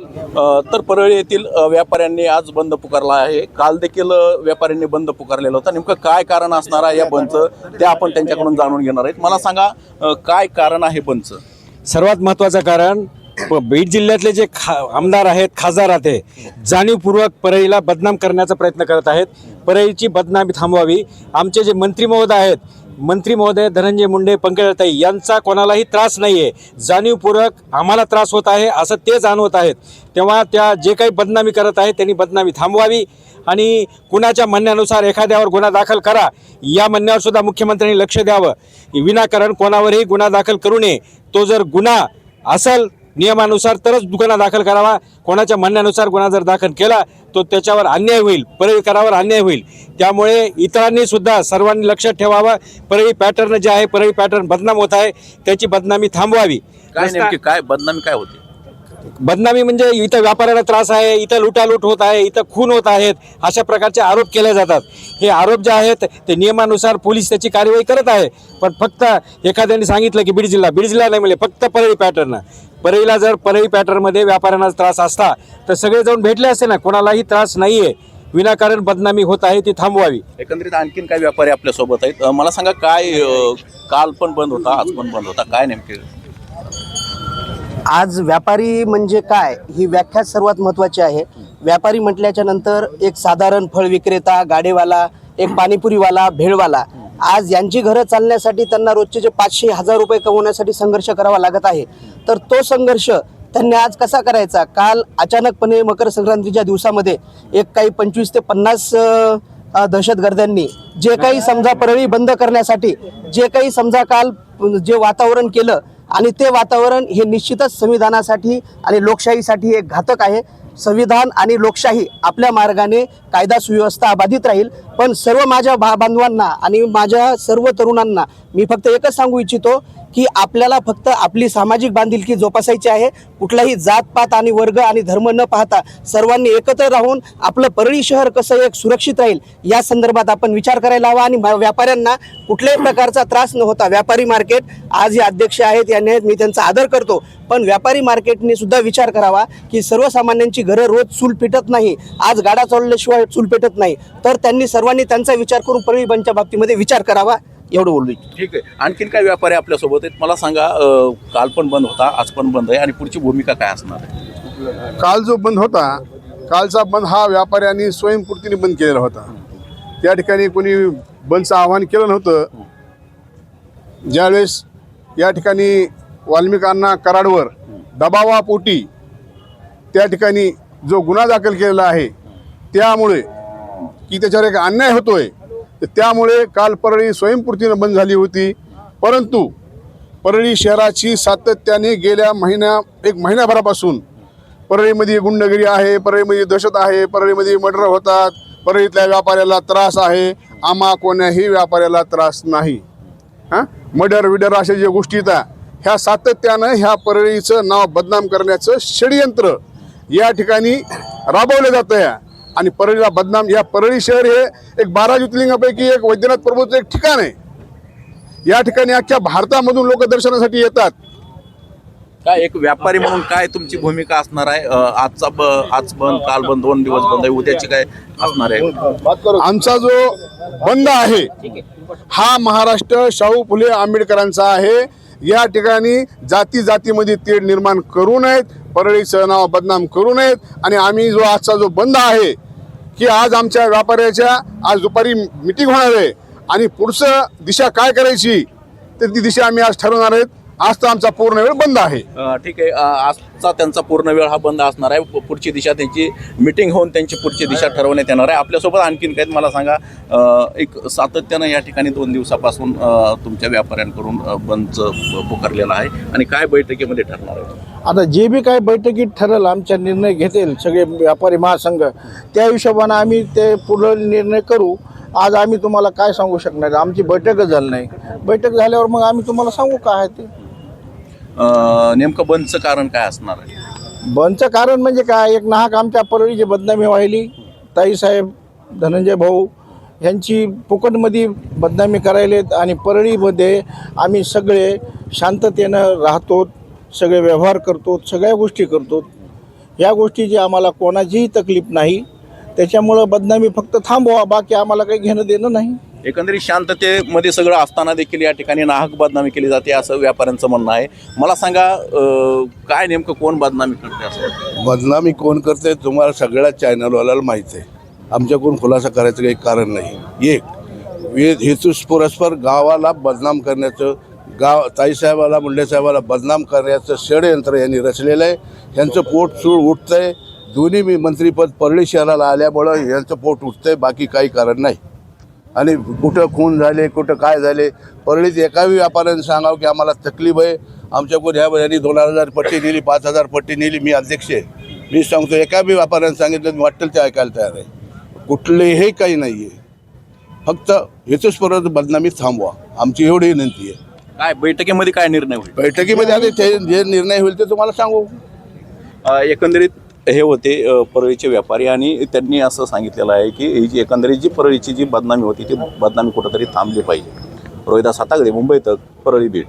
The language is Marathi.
तर परळी येथील व्यापाऱ्यांनी आज बंद पुकारला आहे. काल देखील व्यापाऱ्यांनी बंद पुकारलेला होता. नेमकं काय कारण असणार आहे या बंदचं ते आपण त्यांच्याकडून जाणून घेणार आहेत. मला सांगा काय कारण आहे बंदचं? सर्वात महत्त्वाचं कारण बीड जिल्ह्यातले जे खा आमदार आहेत खासदार आहेत जाणीवपूर्वक परळीला बदनाम करण्याचा प्रयत्न करत आहेत. परळीची बदनामी थांबवावी. आमचे जे मंत्री महोदय आहेत मंत्री महोदय धनंजय मुंडे पंकजाताई यांचा कोणालाही त्रास नाही आहे जाणीवपूर्वक आम्हाला त्रास होत आहे असं ते जाणवत आहेत. तेव्हा त्या जे काही बदनामी करत आहेत त्यांनी बदनामी थांबवावी आणि कुणाच्या म्हणण्यानुसार एखाद्यावर गुन्हा दाखल करा या म्हणण्यावरसुद्धा मुख्यमंत्र्यांनी लक्ष द्यावं. विनाकारण कोणावरही गुन्हा दाखल करू नये. तो जर गुन्हा असेल नियमानुसार तरच गुन्हा दाखल करावा. कोणाच्या म्हणण्यानुसार गुन्हा जर दाखल केला तो त्याच्यावर अन्याय होईल परळीकरावर अन्याय होईल. त्यामुळे इतरांनी सुद्धा सर्वांनी लक्षात ठेवावं. परळी पॅटर्न जे आहे परळी पॅटर्न बदनाम होत आहे. त्याची बदनामी थांबवावी. काय नेमकी काय बदनामी काय होती? बदनामी म्हणजे इथं व्यापाऱ्याला त्रास आहे इथं लुटालूट होत आहे इथं खून होत आहेत अशा प्रकारचे आरोप केले जातात. हे आरोप जे आहेत ते नियमानुसार पोलीस त्याची कार्यवाही करत आहे. पण फक्त एखाद्याने सांगितलं की बीड जिल्हा बीड जिल्हा नाही म्हणजे फक्त परळी पॅटर्न. परळीला जर परळी पॅटर्नमध्ये व्यापाऱ्यांना त्रास असता तर सगळे जाऊन भेटले असते ना कोणालाही त्रास नाही आहे विनाकारण बदनामी होत आहे ती थांबवावी. एकंदरीत आणखीन काही व्यापारी आपल्यासोबत आहेत. मला सांगा काय काल पण बंद होता आज पण बंद होता काय नेमके? आज व्यापारी म्हणजे काय? ही व्याख्या सर्वात महत्त्वाची आहे. व्यापारी म्हटल्याच्या नंतर एक साधारण फळ विक्रेता गाडेवाला एक पाणीपुरीवाला भेळवाला आज यांची घरं चालण्यासाठी त्यांना रोजचे जे पाचशे हजार रुपये कमवण्यासाठी संघर्ष करावा लागत आहे. तर तो संघर्ष त्यांनी आज कसा करायचा? काल अचानकपणे मकर संक्रांतीच्या दिवसामध्ये एक काही पंचवीस ते पन्नास दहशतगर्द्यांनी जे काही समजा परळी बंद करण्यासाठी जे काही समजा काल जे वातावरण केलं आणि ते वातावरण हे निश्चितच संविधानासाठी आणि लोकशाहीसाठी एक घातक आहे. संविधान आणि लोकशाही आपल्या मार्गाने कायदा सुव्यवस्था अबाधित राहील. पण सर्व माझ्या भा बांधवांना आणि माझ्या सर्व तरुणांना मी फक्त एकच सांगू इच्छितो की आपल्याला फक्त आपली सामाजिक बांधिलकी जोपासायची आहे. कुठलाही जातपात आणि वर्ग आणि धर्म न पाहता सर्वांनी एकत्र राहून आपलं परळी शहर कसं एक सुरक्षित राहील या संदर्भात आपण विचार करायला हवा आणि मा- व्यापाऱ्यांना कुठल्याही प्रकारचा त्रास न होता व्यापारी मार्केट आज हे अध्यक्ष आहेत याने मी त्यांचा आदर करतो. पण व्यापारी मार्केटने सुद्धा विचार करावा की सर्वसामान्यांची घरं रोज चूल पेटत नाही आज गाडा चालल्याशिवाय चूल पेटत नाही. तर त्यांनी सर्वांनी त्यांचा विचार करून परळी बंदच्या बाबतीमध्ये विचार करावा. एवढं बोलू इच्छितो. ठीक आहे. आणखीन काही व्यापारी आपल्यासोबत आहेत? मला सांगा अ, काल पण बंद होता आज पण बंद आहे आणि पुढची भूमिका काय असणार आहे? काल जो बंद होता कालचा बंद हा व्यापाऱ्यांनी स्वयंपूर्तीने बंद केलेला होता. त्या ठिकाणी कोणी बंदचं आवाहन केलं नव्हतं. ज्यावेळेस या ठिकाणी वाल्मिकांना कराडवर दबावापोटी त्या ठिकाणी जो गुन्हा दाखल केलेला आहे त्यामुळे की त्याच्यावर एक अन्याय होतोय तर त्यामुळे काल परळी स्वयंपूर्तीनं बंद झाली होती. परंतु परळी शहराची सातत्याने गेल्या महिन्या एक महिन्याभरापासून परळीमध्ये गुंडगिरी आहे परळीमध्ये दहशत आहे परळीमध्ये मर्डर होतात परळीतल्या व्यापाऱ्याला त्रास आहे. आम्हा कोण्याही व्यापाऱ्याला त्रास नाही. हां? मर्डर विडर अशा ज्या गोष्टी त्या ह्या सातत्यानं ह्या परळीचं नाव बदनाम करण्याचं षडयंत्र या ठिकाणी राबवलं जातं या आणि परळीला बदनाम. या परळी शहर हे एक बारा ज्योतिर्लिंगापैकी एक वैद्यनाथ प्रभूचं एक ठिकाण आहे. या ठिकाणी अख्ख्या भारतामधून लोक दर्शनासाठी येतात. काय एक व्यापारी म्हणून काय तुमची भूमिका असणार आहे? आजचा ब आज बंद काल बंद दोन दिवस बंद आहे उद्याची काय असणार आहे? आमचा जो बंद आहे हा महाराष्ट्र शाहू फुले आंबेडकरांचा आहे. या ठिकाणी जाती जातीमध्ये तेढ निर्माण करू नयेत परळी नाव बदनाम करू नयेत आणि आम्ही जो आजचा जो बंद आहे की आज आमच्या व्यापाऱ्याच्या आज दुपारी मिटिंग होणार आहे. आणि पुढचं दिशा काय करायची तर ती दिशा आम्ही आज ठरवणार आहेत. आज तर आमचा पूर्ण वेळ बंद आहे. अ, ठीक आहे. अ, आजचा त्यांचा पूर्ण वेळ हा बंद असणार आहे. पु- पुढची दिशा त्यांची मिटिंग होऊन त्यांची पुढची दिशा ठरवण्यात येणार आहे. आपल्यासोबत आणखीन काही मला सांगा अ, एक सातत्यानं या ठिकाणी दोन दिवसापासून अ, तुमच्या व्यापाऱ्यांकडून अ, बंदचं प- पुकारलेलं आहे आणि काय बैठकीमध्ये ठरणार आहे? आता जे बी काही बैठकीत ठरेल आमच्या निर्णय घेतील सगळे व्यापारी महासंघ त्या हिशोबानं आम्ही ते पुढं निर्णय करू. आज आम्ही तुम्हाला काय सांगू शकणार? आमची बैठकच झाली नाही. बैठक झाल्यावर मग आम्ही तुम्हाला सांगू काय आहे ते. नेमकं बंदचं कारण काय असणार आहे? बंदचं कारण म्हणजे काय? एक नाहक आमच्या परळीची बदनामी व्हायली ताईसाहेब धनंजय भाऊ ह्यांची फुकटमध्ये बदनामी करायलेत आणि परळीमध्ये आम्ही सगळे शांततेनं राहतो सगळे व्यवहार करतो सगळ्या गोष्टी करतो या गोष्टीची आम्हाला कोणाचीही तकलीफ नाही. त्याच्यामुळं बदनामी फक्त थांबवा बाकी आम्हाला काही घेणं देणं नाही. एकंदरीत शांततेमध्ये सगळं असताना देखील या ठिकाणी नाहक बदनामी केली जाते असं व्यापाऱ्यांचं म्हणणं आहे. मला सांगा अं, काय नेमकं कोण बदनामी करते असं? वाटतं? बदनामी कोण करते तुम्हाला सगळ्या चॅनलवाल्याला माहीत आहे. आमच्याकडून खुलासा करायचं काही कारण नाही. एक हे- हेतू परस्पर गावाला बदनाम करण्याचं गाव ताईसाहेबाला मुंडे साहेबाला बदनाम करण्याचं षडयंत्र यांनी रचलेलं आहे. यांचं पोट चूळ उठतंय. दोन्ही मी मंत्रीपद परळी शहराला आल्यामुळं यांचं पोट उठतंय बाकी काही कारण नाही. आणि कुठं खून झाले कुठं काय झाले परळीत एकाही व्यापाऱ्याने सांगावं की आम्हाला तकलीफ आहे. आमच्याकडून ह्या यांनी दोन हजार पट्टी नेली पाच हजार पट्टी नेली मी अध्यक्ष आहे. मी सांगतो एका बी व्यापाऱ्याने सांगितलं वाटेल ते ऐकायला तयार आहे. कुठलेही काही नाही आहे फक्त हेतूच परत बदनामी थांबवा. आमची एवढी विनंती आहे. काय बैठकीमध्ये काय निर्णय होईल? बैठकीमध्ये आता ते जे निर्णय होईल ते तुम्हाला सांगू. एकंदरीत हे होते परळीचे व्यापारी आणि त्यांनी असं सांगितलेलं आहे की ही जी एकंदरीत जी परळीची जी बदनामी होती ती बदनामी कुठंतरी थांबली पाहिजे. रोहिदास हातागडे मुंबई तक परळी बीड.